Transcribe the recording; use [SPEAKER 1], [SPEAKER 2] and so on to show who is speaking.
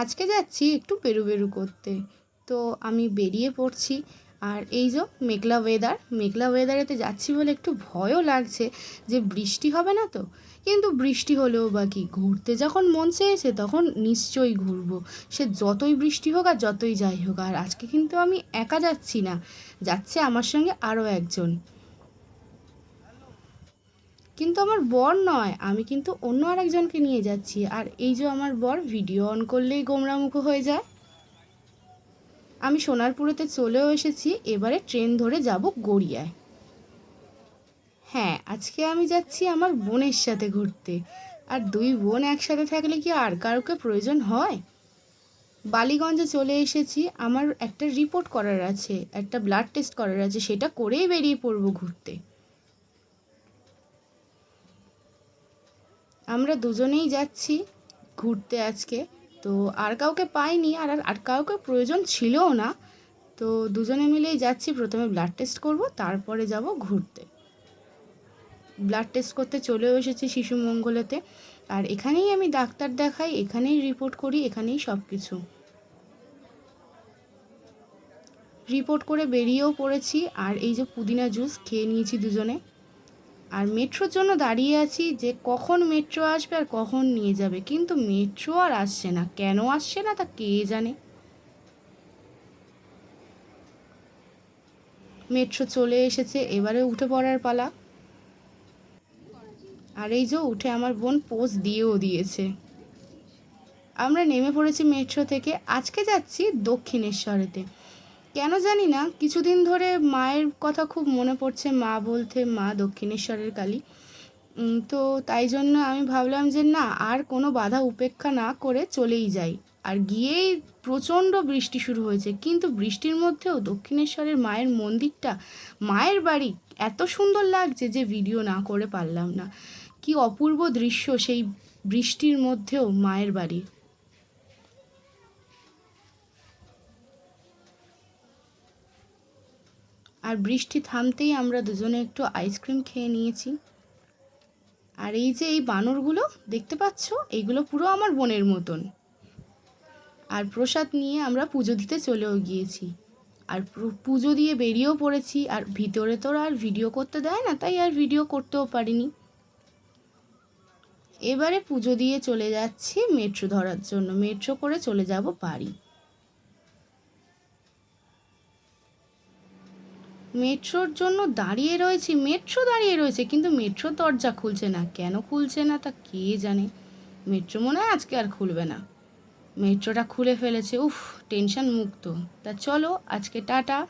[SPEAKER 1] আজকে যাচ্ছি একটু বেরু বেরু করতে। তো আমি বেরিয়ে পড়ছি আর এই যে মেঘলা ওয়েদার মেঘলা ওয়েদারেতে যাচ্ছি বলে একটু ভয়ও লাগছে যে বৃষ্টি হবে না তো। কিন্তু বৃষ্টি হলেও বা কি, ঘুরতে যখন মন চেয়েছে তখন নিশ্চয়ই ঘুরবো। সে যতই বৃষ্টি হোক আর যতই যাই হোক, আর আজকে কিন্তু আমি একা যাচ্ছি না। যাচ্ছে আমার সঙ্গে আরও একজন। কিন্তু আমার বর নয়, আমি কিন্তু অন্য আরেকজনকে নিয়ে যাচ্ছি। আর এই যে আমার বর ভিডিও অন করলেই গোমরামুখো হয়ে যায়। আমি সোনারপুরেতে চলেও এসেছি, এবারে ট্রেন ধরে যাব গড়িয়ায়। হ্যাঁ আজকে আমি যাচ্ছি আমার বোনের সাথে ঘুরতে। আর দুই বোন একসাথে থাকলে কি আর কারোকে প্রয়োজন হয়? বালিগঞ্জে চলে এসেছি, আমার একটা রিপোর্ট করার আছে, একটা ব্লাড টেস্ট করার আছে, সেটা করেই বেরিয়ে পড়ব ঘুরতে। আমরা দুজনেই যাচ্ছি ঘুরতে আজকে। তো আর কাউকে পাইনি, আর আর কাউকে প্রয়োজন ছিলও না। তো দুজনে মিলেই যাচ্ছি। প্রথমে ব্লাড টেস্ট করব, তারপরে যাব ঘুরতে। ব্লাড টেস্ট করতে চলেও এসেছি শিশু মঙ্গলেতে। আর এখানেই আমি ডাক্তার দেখাই, এখানেই রিপোর্ট করি, এখানেই সব কিছু রিপোর্ট করে বেরিয়েও পড়েছি। আর এই যে পুদিনা জুস খেয়ে নিয়েছি দুজনে। আর মেট্রোর জন্য দাঁড়িয়ে আছি যে কখন মেট্রো আসবে আর কখন নিয়ে যাবে। কিন্তু মেট্রো আর আসছে না। কেন আসছে না তা কে জানে? মেট্রো চলে এসেছে, এবারে উঠে পড়ার পালা। আর এই যে উঠে আমার বোন পোজ দিয়েও দিয়েছে। আমরা নেমে পড়েছি মেট্রো থেকে। আজকে যাচ্ছি দক্ষিণেশ্বরেতে। কেন জানি না, কিছুদিন ধরে মায়ের কথা খুব মনে পড়ছে, মা বলতে মা দক্ষিণেশ্বরের কালী। তো তাই জন্য আমি ভাবলাম যে না, আর কোনো বাধা উপেক্ষা না করে চলেই যাই। আর গিয়েই প্রচণ্ড বৃষ্টি শুরু হয়েছে, কিন্তু বৃষ্টির মধ্যেও দক্ষিণেশ্বরের মায়ের মন্দিরটা, মায়ের বাড়ি, এত সুন্দর লাগছে যে ভিডিও না করে পারলাম না। কি অপূর্ব দৃশ্য সেই বৃষ্টির মধ্যেও মায়ের বাড়ি। আর বৃষ্টি থামতেই আমরা দুজনে একটু আইসক্রিম খেয়ে নিয়েছি। আর এই যে এই বানরগুলো, দেখতে পাচ্ছ? এইগুলো পুরো আমার বোনের মতন। আর প্রসাদ নিয়ে আমরা পুজো দিতে চলেও গিয়েছি। আর পুজো দিয়ে বেরিয়েও পড়েছি। আর ভিতরে তো আর ভিডিও করতে দেয় না, তাই আর ভিডিও করতেও পারিনি। এবারে পুজো দিয়ে চলে যাচ্ছি মেট্রো ধরার জন্য। মেট্রো করে চলে যাব বাড়ি। মেট্রোর জন্য দাঁড়িয়ে রয়েছি, মেট্রো দাঁড়িয়ে রয়েছে, কিন্তু মেট্রো দরজা খুলছে না। কেন খুলছে না তা কে জানে? মেট্রো মনে হয় আজকে আর খুলবে না। মেট্রোটা খুলে ফেলেছে, উফ, টেনশন মুক্ত। তা চলো, আজকে টাটা।